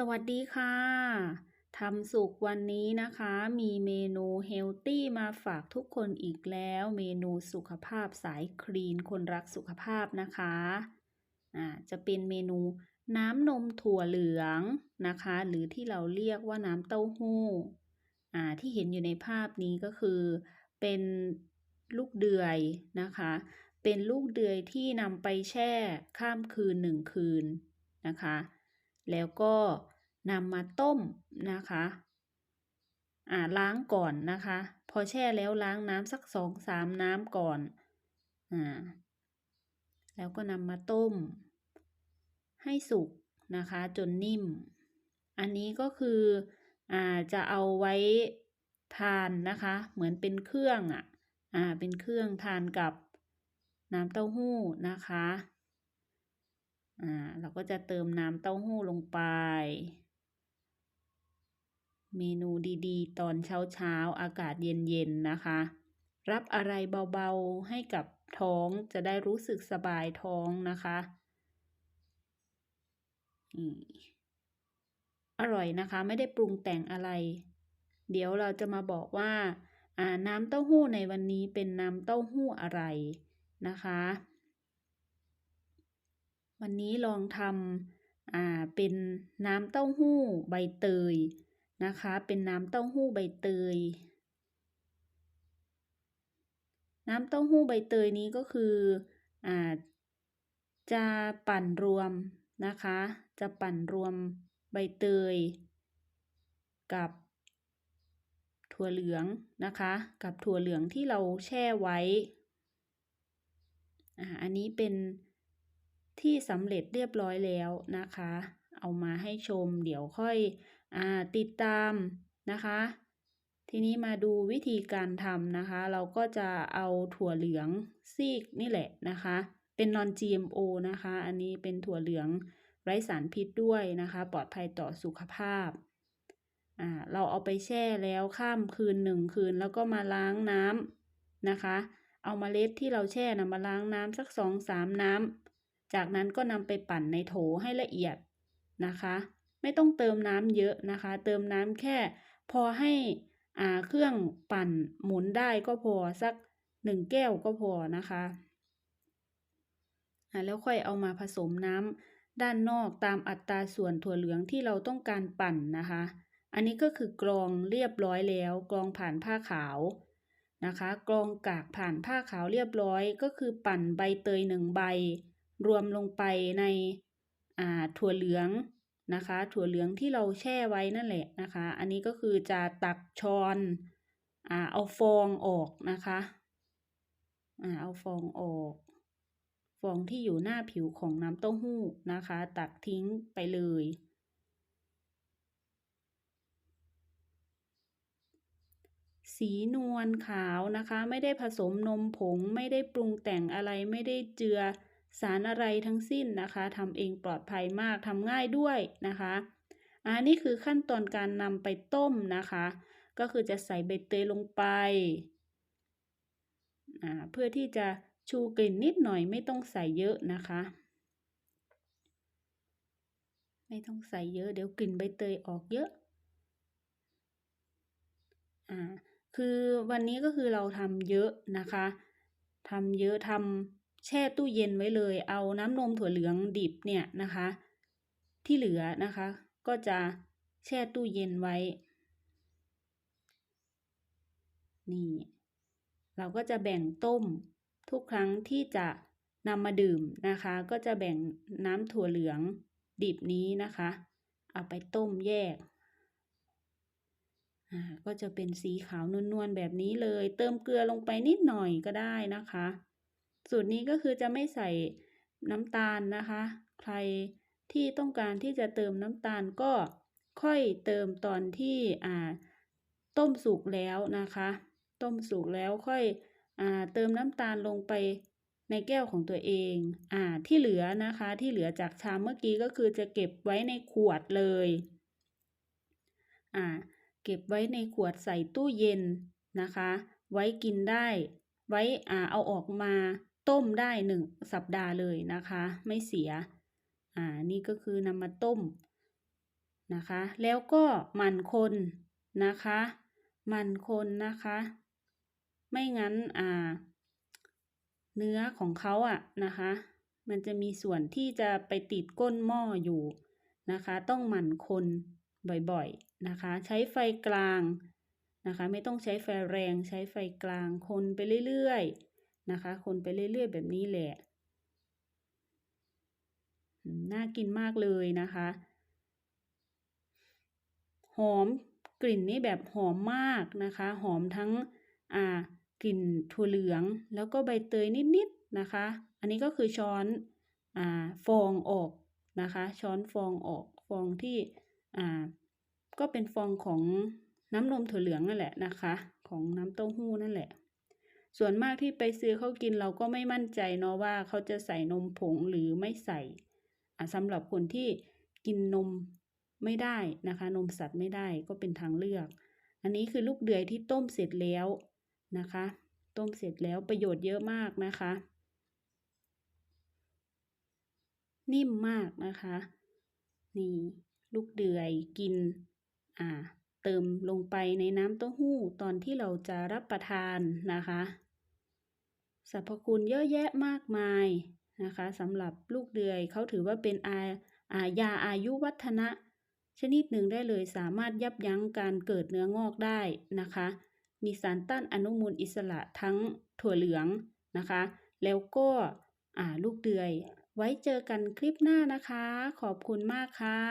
สวัสดีค่ะทำสุกวันนี้นะคะ มีเมนูเฮลตี้มาฝากทุกคนอีกแล้ว เมนูสุขภาพสายคลีนคนรักสุขภาพนะคะอ่าจะเป็นเมนูน้ำนมถั่วเหลืองนะคะ หรือที่เราเรียกว่าน้ำเต้าหู้อ่าที่เห็นอยู่ในภาพนี้ก็คือ เป็นลูกเดือยนะคะ เป็นลูกเดือยที่นำไปแช่ข้ามคืนหนึ่งคืนนะคะ แล้วก็นำมาต้มนะคะอ่าล้างก่อนนะคะ พอแช่แล้วล้างน้ำสักสองสามน้ำก่อนอ่าแล้วก็นำมาต้ม ให้สุกนะคะ จนนิ่ม อันนี้ก็คืออ่าจะเอาไว้ทานนะคะ เหมือนเป็นเครื่องอะอ่าเป็นเครื่องทานกับน้ำเต้าหู้นะคะ อ่าเราก็จะเติมน้ำเต้าหู้ลงไป เมนูดีๆ ตอนเช้าๆอากาศเย็นๆนะคะ รับอะไรเบาๆให้กับท้องจะได้รู้สึกสบายท้องนะคะอร่อยนะคะไม่ได้ปรุงแต่งอะไร เดี๋ยวเราจะมาบอกว่าน้ำเต้าหู้ในวันนี้เป็นน้ำเต้าหู้อะไรนะคะ วันนี้ลองทำอ่าเป็นน้ำเต้าหู้ใบเตยนะคะ เป็นน้ำเต้าหู้ใบเตย น้ำเต้าหู้ใบเตยนี้ก็คืออ่าจะปั่นรวมนะคะ จะปั่นรวมใบเตย กับถั่วเหลืองนะคะ กับถั่วเหลืองที่เราแช่ไว้อ่าอันนี้เป็น ที่สำเร็จเรียบร้อยแล้วนะคะ เอามาให้ชมเดี๋ยวค่อยอติดตามนะคะ ทีนี้มาดูวิธีการทำนะคะ เราก็จะเอาถั่วเหลืองซีกนี่แหละนะคะ เป็น non GMO นะคะ อันนี้เป็นถั่วเหลืองไร้สารพิษด้วยนะคะ ปลอดภัยต่อสุขภาพเราเอาไปแช่แล้วข้ามคืนหนึ่งคืนแล้วก็มาล้างน้ำนะคะ เอามาเมล็ดที่เราแช่นะมาล้างน้ำสักสองสามน้ำ จากนั้นก็นำไปปั่นในโถให้ละเอียดนะคะ ไม่ต้องเติมน้ำเยอะนะคะ เติมน้ำแค่พอให้อ่าเครื่องปั่นหมุนได้ก็พอสักหนึ่งแก้วก็พอนะคะแล้วค่อยเอามาผสมน้ำด้านนอกตามอัตราส่วนถั่วเหลืองที่เราต้องการปั่นนะคะ อันนี้ก็คือกรองเรียบร้อยแล้ว กรองผ่านผ้าขาวนะคะ กรองกากผ่านผ้าขาวเรียบร้อย ก็คือปั่นใบเตยหนึ่งใบ รวมลงไปในถั่วเหลืองนะคะ ถั่วเหลืองที่เราแช่ไว้นั่นแหละนะคะ อันนี้ก็คือจะตักช้อนอเอาฟองออกนะคะอเอาฟองออก ฟองที่อยู่หน้าผิวของน้ำเต้าหู้นะคะ ตักทิ้งไปเลยสีนวลขาวนะคะ ไม่ได้ผสมนมผงไม่ได้ปรุงแต่งอะไรไม่ได้เจือ สารอะไรทั้งสิ้นนะคะทำเองปลอดภัยมากทำง่ายด้วยนะคะอันนี้คือขั้นตอนการนำไปต้มนะคะ ก็คือจะใส่ใบเตยลงไป เพื่อที่จะชูกลิ่นนิดหน่อยไม่ต้องใส่เยอะนะคะ ไม่ต้องใส่เยอะเดี๋ยวกลิ่นใบเตยออกเยอะอ่าคือวันนี้ก็คือเราทำเยอะนะคะทำเยอะทำ แช่ตู้เย็นไว้เลย เอาน้ำนมถั่วเหลืองดิบเนี่ยนะคะ ที่เหลือนะคะ ก็จะแช่ตู้เย็นไว้ นี่ เราก็จะแบ่งต้มทุกครั้งที่จะนำมาดื่มนะคะ ก็จะแบ่งน้ำถั่วเหลืองดิบนี้นะคะ เอาไปต้มแยกอ่าก็จะเป็นสีขาวนวลๆแบบนี้เลย เติมเกลือลงไปนิดหน่อยก็ได้นะคะ สูตรนี้ก็คือจะไม่ใส่น้ำตาลนะคะ ใครที่ต้องการที่จะเติมน้ำตาลก็ค่อยเติมตอนที่อ่าต้มสุกแล้วนะคะ ต้มสุกแล้วค่อยอ่าเติมน้ำตาลลงไปในแก้วของตัวเองอ่าที่เหลือนะคะที่เหลือจากชามเมื่อกี้ก็คือจะเก็บไว้ในขวดเลยอ่าเก็บไว้ในขวดใส่ตู้เย็นนะคะ ไว้กินได้ ไว้อ่าเอาออกมา ต้มได้หนึ่งสัปดาห์เลยนะคะ ไม่เสีย อ่า นี่ก็คือนำมาต้มนะคะ แล้วก็หมั่นคนนะคะ หมั่นคนนะคะ ไม่งั้น อ่า เนื้อของเขาอะนะคะ มันจะมีส่วนที่จะไปติดก้นหม้ออยู่นะคะ ต้องหมั่นคนบ่อยๆนะคะ ใช้ไฟกลางนะคะ ไม่ต้องใช้ไฟแรง ใช้ไฟกลางคนไปเรื่อยๆ นะคะ คนไปเรื่อยๆแบบนี้แหละ น่ากินมากเลยนะคะ หอมกลิ่นนี่แบบหอมมากนะคะ หอมทั้งอ่ากลิ่นถั่วเหลืองแล้วก็ใบเตยนิดๆนะคะ อันนี้ก็คือช้อนอ่าฟองออกนะคะ ช้อนฟองออกฟองที่อ่าก็เป็นฟองของน้ำนมถั่วเหลืองนั่นแหละนะคะ ของน้ำเต้าหู้นั่นแหละ ส่วนมากที่ไปซื้อเขากินเราก็ไม่มั่นใจเนาะว่าเขาจะใส่นมผงหรือไม่ใส่อ่าสำหรับคนที่กินนมไม่ได้นะคะ นมสัตว์ไม่ได้ก็เป็นทางเลือก อันนี้คือลูกเดือยที่ต้มเสร็จแล้วนะคะ ต้มเสร็จแล้วประโยชน์เยอะมากนะคะ นิ่มมากนะคะ นี่ลูกเดือยกิน อ่า เติมลงไปในน้ำเต้าหู้ตอนที่เราจะรับประทานนะคะ สรรพคุณเยอะแยะมากมายนะคะสำหรับลูกเดือยเขาถือว่าเป็นอาอายาอายุวัฒนะ ชนิดหนึ่งได้เลยสามารถยับยั้งการเกิดเนื้องอกได้นะคะ มีสารต้านอนุมูลอิสระทั้งถั่วเหลืองนะคะ แล้วก็ลูกเดือย ไว้เจอกันคลิปหน้านะคะ ขอบคุณมากค่ะ